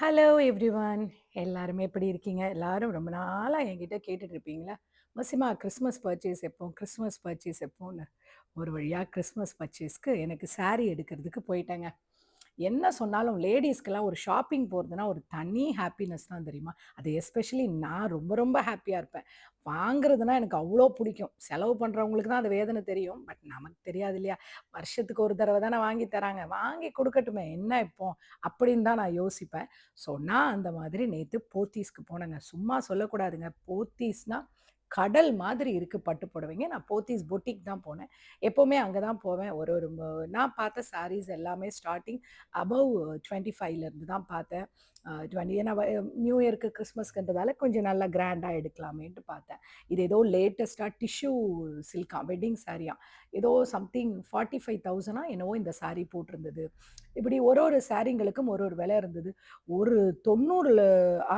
Hello every one எல்லாருமே எப்படி இருக்கீங்க? எல்லாரும் ரொம்ப நாளாக என்கிட்ட கேட்டுட்டு இருப்பீங்களா? மசிமா கிறிஸ்மஸ் பர்ச்சேஸ் எப்போ? கிறிஸ்மஸ் பர்ச்சேஸ் எப்போன்னு. ஒரு வழியாக கிறிஸ்மஸ் பர்ச்சேஸ்க்கு எனக்கு saree எடுக்கிறதுக்கு போயிட்டேங்க. என்ன சொன்னாலும் லேடிஸ்க்கெல்லாம் ஒரு ஷாப்பிங் போகிறதுனா ஒரு தனி ஹாப்பினஸ் தான் தெரியுமா? அது எஸ்பெஷலி நான் ரொம்ப ரொம்ப ஹாப்பியாக இருப்பேன். வாங்குறதுனா எனக்கு அவ்வளோ பிடிக்கும். செலவு பண்ணுறவங்களுக்கு தான் அது வேதனை தெரியும். பட் நமக்கு தெரியாது இல்லையா? வருஷத்துக்கு ஒரு தடவை தானே வாங்கி தராங்க. வாங்கி கொடுக்கட்டுமே என்ன இப்போ? அப்படின்னு தான் நான் யோசிப்பேன். ஸோ நான் அந்த மாதிரி நேற்று போத்தீஸ்க்கு போனேங்க. சும்மா சொல்லக்கூடாதுங்க. போத்தீஸ்னால் கடல் மாதிரி இருக்கு பட்டு புடவைங்க. நான் போத்தீஸ் பொட்டிக் தான் போனேன். எப்போவுமே அங்கே தான் போவேன். ஒரு ஒரு நான் பார்த்த சாரீஸ் எல்லாமே ஸ்டார்டிங் அபவ் டுவெண்ட்டி ஃபைவ்லேருந்து தான் பார்த்தேன். டுவெண்ட்டி ஏன்னா நியூ இயர்க்கு கிறிஸ்மஸ்க்குன்றதால கொஞ்சம் நல்லா கிராண்டாக எடுக்கலாமேன்ட்டு பார்த்தேன். இது ஏதோ லேட்டஸ்ட்டாக டிஷ்யூ சில்கா வெட்டிங் சாரியா ஏதோ சம்திங் ஃபார்ட்டி ஃபைவ் தௌசண்டாக என்னவோ இந்த சாரீ போட்டிருந்தது. இப்படி ஒரு ஒரு சாரீங்களுக்கும் ஒரு ஒரு விலை இருந்தது. ஒரு தொண்ணூறுல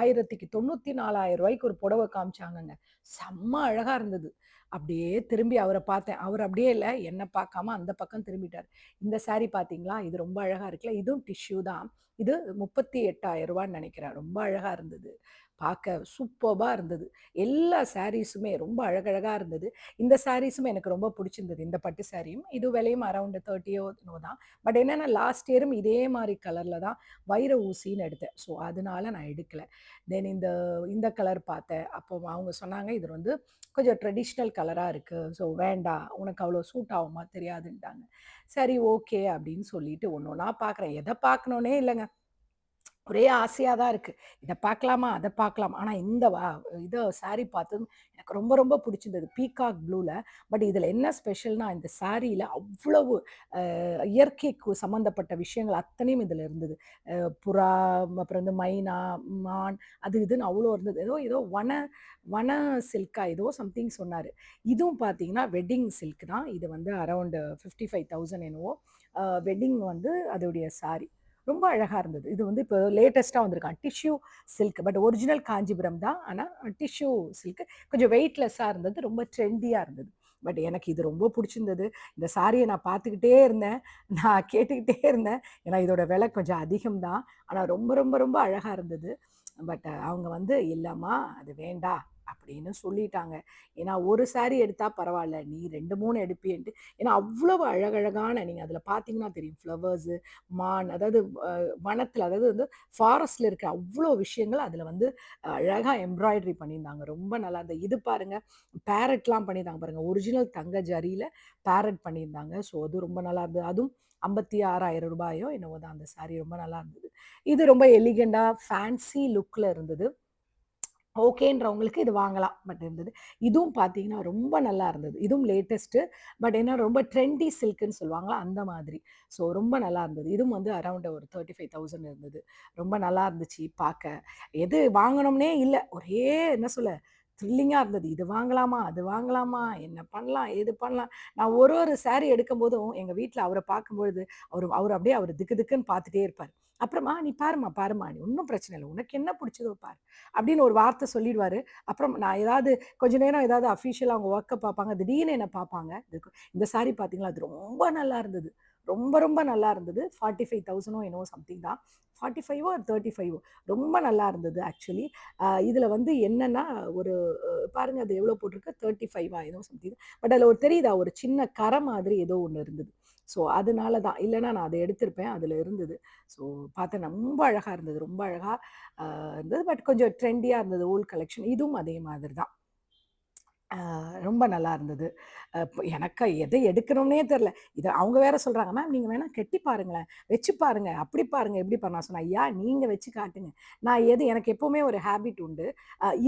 ஆயிரத்துக்கு தொண்ணூற்றி நாலாயிரம் ரூபாய்க்கு ஒரு புடவை காமிச்சாங்கங்க. செம்ம அழகாக இருந்தது. அப்படியே திரும்பி அவரை பார்த்தேன். அவர் அப்படியே இல்லை என்னை பார்க்காம அந்த பக்கம் திரும்பிட்டார். இந்த சாரீ பார்த்தீங்களா? இது ரொம்ப அழகாக இருக்குல்ல இதுவும் டிஷ்யூ தான். இது முப்பத்தி எட்டாயிரம் ரூபான்னு நினைக்கிறேன். ரொம்ப அழகாக இருந்தது. பார்க்க சூப்பர்பாக இருந்தது. எல்லா சாரீஸுமே ரொம்ப அழகழகாக இருந்தது. இந்த சாரீஸுமே எனக்கு ரொம்ப பிடிச்சிருந்தது. இந்த பட்டு சாரியும் இது விலையும் அரௌண்ட் தேர்ட்டியோ தான். பட் என்னென்னா லாஸ்ட் இயரும் இதே மாதிரி கலரில் தான் வைர ஊசின்னு எடுத்தேன். ஸோ அதனால நான் எடுக்கல. தென் இந்த இந்த கலர் பார்த்தேன். அப்போ அவங்க சொன்னாங்க இது வந்து கொஞ்சம் ட்ரெடிஷ்னல் கலராக இருக்குது ஸோ வேண்டாம். உனக்கு அவ்வளோ சூட் ஆகுமா தெரியாதுன்ட்டாங்க. சரி ஓகே அப்படின்னு சொல்லிட்டு ஒன்று ஒன்றா பார்க்குறேன். எதை பார்க்கணுன்னே இல்லைங்க. ஒரே ஆசையாக தான் இருக்குது இதை பார்க்கலாமா அதை பார்க்கலாம் ஆனால் இந்த வா இதை saree பார்த்ததும் எனக்கு ரொம்ப ரொம்ப பிடிச்சிருந்தது. பீகாக் ப்ளூவில் பட் இதில் என்ன ஸ்பெஷல்னா இந்த சாரியில் அவ்வளவு இயற்கைக்கு சம்மந்தப்பட்ட விஷயங்கள் அத்தனையும் இதில் இருந்தது. புறா அப்புறம் வந்து மைனா மான் அது இதுன்னு அவ்வளோ இருந்தது. ஏதோ ஏதோ வன வன சில்கா ஏதோ சம்திங் சொன்னார். இதுவும் பார்த்தீங்கன்னா வெட்டிங் சில்க் தான். இது வந்து அரௌண்டு ஃபிஃப்டி ஃபைவ் தௌசண்ட் என்னவோ வெட்டிங் வந்து அதோடைய சாரி ரொம்ப அழகாக இருந்தது. இது வந்து இப்போ லேட்டஸ்ட்டாக வந்திருக்கான். Tissue silk but original Kanchipuram தான். ஆனால் டிஷ்யூ சில்க் கொஞ்சம் வெயிட்லெஸ்ஸாக இருந்தது ரொம்ப ட்ரெண்டியாக இருந்தது. பட் எனக்கு இது ரொம்ப பிடிச்சிருந்தது. இந்த சாரியை நான் பார்த்துக்கிட்டே இருந்தேன். நான் கேட்டுக்கிட்டே இருந்தேன். ஏன்னா இதோட விலை கொஞ்சம் அதிகம்தான் ஆனால் ரொம்ப ரொம்ப ரொம்ப அழகாக இருந்தது. பட் அவங்க வந்து இல்லைம்மா அது வேண்டாம். அப்படின்னு சொல்லிட்டாங்க. ஏன்னா ஒரு saree எடுத்தால் பரவாயில்ல நீ ரெண்டு மூணு எடுப்பியன்ட்டு ஏன்னா அவ்வளவு அழகழகான நீங்கள் அதில் பார்த்தீங்கன்னா தெரியும் ஃப்ளவர்ஸு மான் அதாவது வனத்தில் அதாவது வந்து ஃபாரஸ்டில் இருக்க அவ்வளோ விஷயங்கள் அதில் வந்து அழகாக எம்ப்ராய்டரி பண்ணியிருந்தாங்க. ரொம்ப நல்லா இந்த இது பாருங்க பேரட்லாம் பண்ணியிருந்தாங்க பாருங்க. ஒரிஜினல் தங்க ஜரியில் பேரட் பண்ணியிருந்தாங்க. ஸோ அது ரொம்ப நல்லா இருந்தது. அதுவும் ஐம்பத்தி ஆறாயிரம் ரூபாயோ என்னவோ தான் அந்த saree. ரொம்ப நல்லா இருந்தது. இது ரொம்ப எலிகண்டாக ஃபேன்சி லுக்கில் இருந்தது. ஓகேன்றவங்களுக்கு இது வாங்கலாம். பட் இருந்தது. இதுவும் பார்த்தீங்கன்னா ரொம்ப நல்லா இருந்தது. இதுவும் லேட்டஸ்ட்டு பட் என்ன ரொம்ப ட்ரெண்டி சில்க்குன்னு சொல்லுவாங்களா அந்த மாதிரி. ஸோ ரொம்ப நல்லா இருந்தது. இதுவும் வந்து அரௌண்ட் ஒரு தேர்ட்டி ஃபைவ் தௌசண்ட் இருந்தது. ரொம்ப நல்லா இருந்துச்சு பார்க்க. எது வாங்கணும்னே இல்லை. ஒரே என்ன சொல்ல த்ரில்லிங்காக இருந்தது. இது வாங்கலாமா? அது வாங்கலாமா? என்ன பண்ணலாம்? எது பண்ணலாம்? நான் ஒரு ஒரு சாரீ எடுக்கும் போதும் எங்கள் வீட்டில் அவரை பார்க்கும்பொழுது அவர் அவர் அப்படியே அவர் திக்கு திக்குன்னு பார்த்துட்டே இருப்பார். அப்புறமா நீ பாருமா பாருமா நீ ஒன்றும் பிரச்சனை இல்லை. உனக்கு என்ன பிடிச்சதோ பாரு. அப்படின்னு ஒரு வார்த்தை சொல்லிடுவாரு. அப்புறம் நான் ஏதாவது கொஞ்ச நேரம் ஏதாவது அஃபிஷியலாக அவங்க ஒர்க்கை பார்ப்பாங்க. திடீர்னு என்ன பார்ப்பாங்க. இந்த சாரி பார்த்தீங்களா? அது ரொம்ப நல்லா இருந்தது. ரொம்ப ரொம்ப நல்லா இருந்தது. ஃபார்ட்டி ஃபைவ் தௌசண்டோ என்னவோ சம்திங் தான். ஃபார்ட்டி ஃபைவோ தேர்ட்டி ஃபைவோ ரொம்ப நல்லா இருந்தது ஆக்சுவலி இதில் வந்து என்னென்னா ஒரு பாருங்கள் பாருங்க அது எவ்வளோ போட்டிருக்கு? தேர்ட்டி ஃபைவா ஏதோ சம்திங் பட் அதில் ஒரு தெரியுதா? ஒரு சின்ன கரை மாதிரி ஏதோ ஒன்று இருந்தது. ஸோ அதனால தான். இல்லைன்னா நான் அதை எடுத்திருப்பேன் அதில் இருந்தது. ஸோ பார்த்தேன் ரொம்ப அழகாக இருந்தது ரொம்ப அழகாக இருந்தது. பட் கொஞ்சம் ட்ரெண்டியாக இருந்தது ஓல்ட் கலெக்ஷன் இதுவும் அதே மாதிரி தான். ரொம்ப நல்லா இருந்தது. எனக்கு எதை எடுக்கணும்னே தெரில. இது அவங்க வேற சொல்கிறாங்க மேம் நீங்கள் வேணால் கெட்டி பாருங்களேன் வச்சு பாருங்க அப்படி பாருங்க எப்படி பண்ண நான் சொன்னேன் ஐயா நீங்கள் வச்சு காட்டுங்க. நான் எது எனக்கு எப்போவுமே ஒரு ஹேபிட் உண்டு.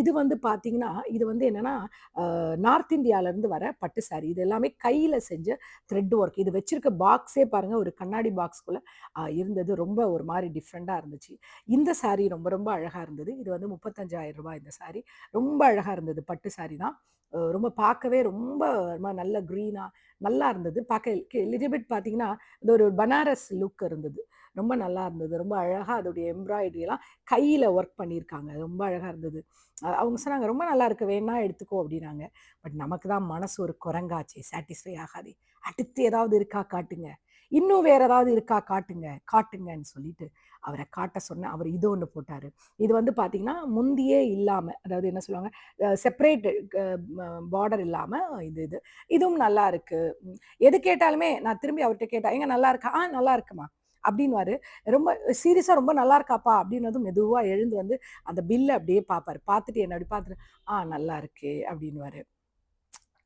இது வந்து பார்த்தீங்கன்னா இது வந்து என்னென்னா நார்த் இந்தியாவிலேருந்து வர பட்டு சாரி. இது எல்லாமே கையில் செஞ்ச த்ரெட் ஒர்க். இது வச்சிருக்க பாக்ஸே பாருங்கள் ஒரு கண்ணாடி பாக்ஸ்குள்ளே இருந்தது. ரொம்ப ஒரு மாதிரி டிஃப்ரெண்ட்டாக இருந்துச்சு. இந்த சாரி ரொம்ப ரொம்ப அழகாக இருந்தது. இது வந்து முப்பத்தஞ்சாயிரம் ரூபாய் இந்த சாரி. ரொம்ப அழகாக இருந்தது பட்டு சாரி தான். ரொம்ப பார்க்கவே ரொம்ப நல்ல க்ரீனாக நல்லா இருந்தது. பார்க்க லிட்டிபிட் பார்த்தீங்கன்னா இந்த ஒரு பனாரஸ் லுக் இருந்தது. ரொம்ப நல்லா இருந்தது. ரொம்ப அழகாக அதோடைய எம்ப்ராய்டரியெல்லாம் கையில் ஒர்க் பண்ணியிருக்காங்க. ரொம்ப அழகாக இருந்தது. அவங்க சொன்னாங்க ரொம்ப நல்லா இருக்கு. வேணா எடுத்துக்கோ அப்படின்னாங்க. பட் நமக்கு தான் மனசு ஒரு குரங்காச்சே. சாட்டிஸ்ஃபை ஆகாதே. அடுத்து ஏதாவது இருக்கா? காட்டுங்க. இன்னும் வேற ஏதாவது இருக்கா? காட்டுங்க காட்டுங்கன்னு சொல்லிட்டு அவரை காட்ட சொன்னேன் அவர் இது ஒன்று போட்டார். இது வந்து பார்த்தீங்கன்னா முந்தியே இல்லாமல் அதாவது என்ன சொல்லுவாங்க செப்பரேட் பார்டர் இல்லாமல் இது இது. இதுவும் நல்லா இருக்கு. எது கேட்டாலுமே நான் திரும்பி அவர்கிட்ட கேட்டேன் எங்க நல்லா இருக்கா? ஆ நல்லா இருக்குமா? அப்படின்னுவாரு. ரொம்ப சீரியஸாக ரொம்ப நல்லா இருக்காப்பா? அப்படின்னதும் மெதுவாக எழுந்து வந்து அந்த பில்லை அப்படியே பார்ப்பாரு பார்த்துட்டு என்ன அப்படி பார்த்துட்டு ஆ நல்லா இருக்கு அப்படின்னுவாரு.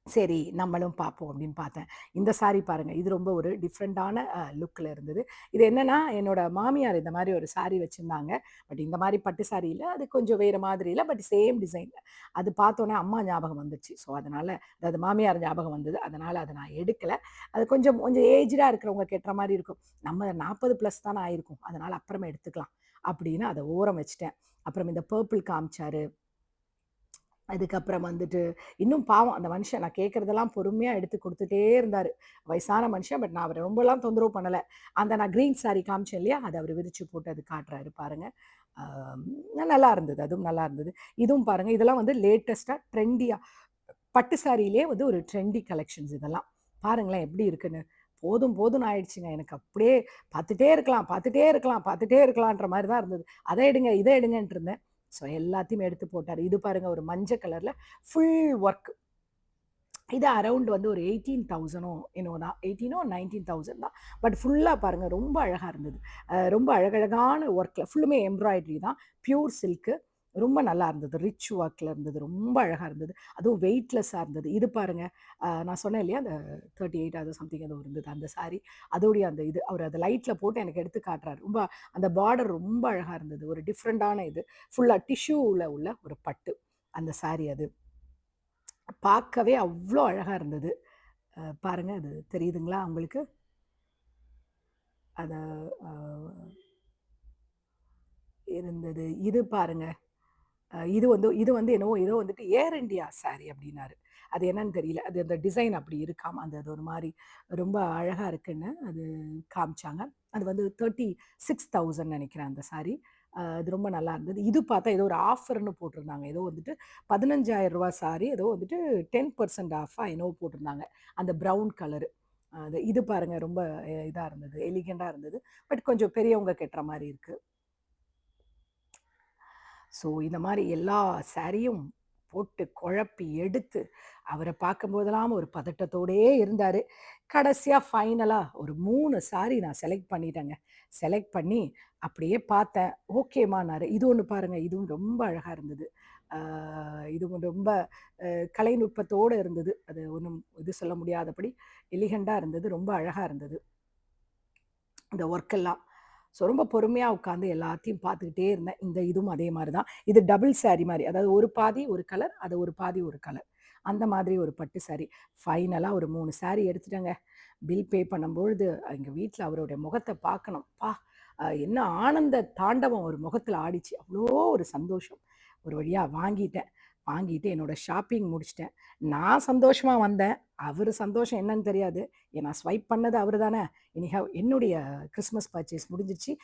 சரி நம்மளும் பார்ப்போம் அப்படின்னு பார்த்தேன். இந்த saree பாருங்கள் இது ரொம்ப ஒரு டிஃப்ரெண்ட்டான லுக்கில் இருந்தது. இது என்னன்னா என்னோட மாமியார் இந்த மாதிரி ஒரு saree வச்சுருந்தாங்க. பட் இந்த மாதிரி பட்டு saree இல்லை. அது கொஞ்சம் வேறு மாதிரி இல்லை. பட் சேம் டிசைனில் அது பார்த்தோன்னே அம்மா ஞாபகம் வந்துச்சு. ஸோ அதனால் அதாவது மாமியார் ஞாபகம் வந்தது. அதனால் அதை நான் எடுக்கலை. அது கொஞ்சம் கொஞ்சம் ஏஜ்டாக இருக்கிறவங்க கெட்டுற மாதிரி இருக்கும். நம்ம நாற்பது ப்ளஸ் தானே ஆயிருக்கும். அதனால் அப்புறமா எடுத்துக்கலாம் அப்படின்னு அதை ஓரம் வச்சுட்டேன். அப்புறம் இந்த பர்பிள் காமிச்சாரு. அதுக்கப்புறம் வந்துட்டு இன்னும் பாவம் அந்த மனுஷன் நான் கேட்குறதெல்லாம் பொறுமையாக எடுத்து கொடுத்துட்டே இருந்தார். வயசான மனுஷன் பட் நான் அவரை ரொம்பலாம் தொந்தரவு பண்ணலை. அந்த நான் க்ரீன் சாரி காமிச்சேன் இல்லையா அதை அவர் விரித்து போட்டு அது காட்டுறாரு பாருங்கள் நல்லா இருந்தது அதுவும் நல்லா இருந்தது. இதுவும் பாருங்கள் இதெல்லாம் வந்து லேட்டஸ்ட்டாக ட்ரெண்டியாக பட்டு சாரியிலே வந்து ஒரு ட்ரெண்டி கலெக்ஷன்ஸ் இதெல்லாம். பாருங்களேன் எப்படி இருக்குன்னு. போதும் போதும்னு ஆயிடுச்சுங்க. எனக்கு அப்படியே பார்த்துட்டே இருக்கலாம் பார்த்துட்டே இருக்கலாம் பார்த்துட்டே இருக்கலான்ற மாதிரி தான் இருந்தது. அதை எடுங்க இதை எடுங்கன்ட்டு இருந்தேன். ஸோ எல்லாத்தையும் எடுத்து போட்டார். இது பாருங்கள் ஒரு மஞ்சள் கலரில் ஃபுல் ஒர்க் இது அரவுண்ட் வந்து ஒரு எயிட்டீன் தௌசண்டோ என்னோ தான். எயிட்டீனோ நைன்டீன் தௌசண்ட் தான். பட் ஃபுல்லாக பாருங்கள் ரொம்ப அழகாக இருந்தது. ரொம்ப அழகழகான ஒர்க்கில் ஃபுல்லுமே எம்ப்ராய்டரி தான். பியூர் சில்க்கு ரொம்ப நல்லா இருந்தது. ரிச் ஒர்க்கில் இருந்தது. ரொம்ப அழகாக இருந்தது. அதுவும் வெயிட்லெஸ்ஸாக இருந்தது. இது பாருங்கள் நான் சொன்னேன் இல்லையா? அந்த தேர்ட்டி எயிட் அது சம்திங் அது இருந்தது அந்த சாரி அதோடைய அந்த இது அவர் அதை லைட்டில் போட்டு எனக்கு எடுத்து காட்டுறாரு. ரொம்ப அந்த பார்டர் ரொம்ப அழகாக இருந்தது. ஒரு டிஃப்ரெண்ட்டான இது. ஃபுல்லாக டிஷ்யூவில் உள்ள ஒரு பட்டு அந்த சாரி அது. பார்க்கவே அவ்வளோ அழகாக இருந்தது. பாருங்கள் அது தெரியுதுங்களா உங்களுக்கு? அதை இருந்தது. இது பாருங்கள் இது வந்து இது வந்து என்னவோ ஏதோ வந்துட்டு ஏர் இண்டியா சாரி அப்படின்னாரு. அது என்னன்னு தெரியல. அது அந்த டிசைன் அப்படி இருக்காம். அந்த அது ஒரு மாதிரி ரொம்ப அழகாக இருக்குன்னு அது காமிச்சாங்க. அது வந்து தேர்ட்டி சிக்ஸ் தௌசண்ட் நினைக்கிறேன் அந்த saree. அது ரொம்ப நல்லா இருந்தது. இது பார்த்தா ஏதோ ஒரு ஆஃபர்னு போட்டிருந்தாங்க. ஏதோ வந்துட்டு பதினஞ்சாயிரம் ரூபா சாரி ஏதோ வந்துட்டு டென் பர்சன்ட் ஆஃபாக என்னவோ போட்டிருந்தாங்க. அந்த ப்ரௌன் கலரு அது இது பாருங்க ரொம்ப இதாக இருந்தது எலிகண்டாக இருந்தது. பட் கொஞ்சம் பெரியவங்க கெட்டுற மாதிரி இருக்குது ஸோ இந்த மாதிரி எல்லா சாரியும் போட்டு குழப்பி எடுத்து அவரை பார்க்கும்போதெல்லாம் ஒரு பதட்டத்தோடே இருந்தார். கடைசியாக ஃபைனலாக ஒரு மூணு சாரி நான் செலக்ட் பண்ணிட்டேங்க. செலக்ட் பண்ணி அப்படியே பார்த்தேன். ஓகேமானாரு இது ஒன்று பாருங்கள் இதுவும் ரொம்ப அழகாக இருந்தது. இதுவும் ரொம்ப கலைநுட்பத்தோடு இருந்தது. அது ஒன்றும் இது சொல்ல முடியாதபடி எலிகண்டாக இருந்தது. ரொம்ப அழகாக இருந்தது. இந்த ஒர்க்கெல்லாம் ஸோ ரொம்ப பொறுமையாக உட்காந்து எல்லாத்தையும் பார்த்துக்கிட்டே இருந்தேன். இந்த இதுவும் அதே மாதிரி தான். இது டபுள் saree மாதிரி. அதாவது ஒரு பாதி ஒரு கலர் அது ஒரு பாதி ஒரு கலர் அந்த மாதிரி ஒரு பட்டு saree. ஃபைனலாக ஒரு மூணு saree எடுத்துட்டேங்க. பில் பே பண்ணும்பொழுது எங்கள் வீட்டில் அவருடைய முகத்தை பார்க்கணும். பா என்ன ஆனந்த தாண்டவம் ஒரு முகத்தில் ஆடிச்சு. அவ்வளோ ஒரு சந்தோஷம். ஒரு வழியாக வாங்கிட்டேன். வாங்கிட்டு என்னோட ஷாப்பிங் முடிச்சிட்டேன். நான் சந்தோஷமாக வந்தேன். அவர் சந்தோஷம் என்னன்னு தெரியாது. ஏன்னா ஸ்வைப் பண்ணது அவர் தானே இனிஹா என்னுடைய கிறிஸ்மஸ் பர்ச்சேஸ் முடிஞ்சிச்சு.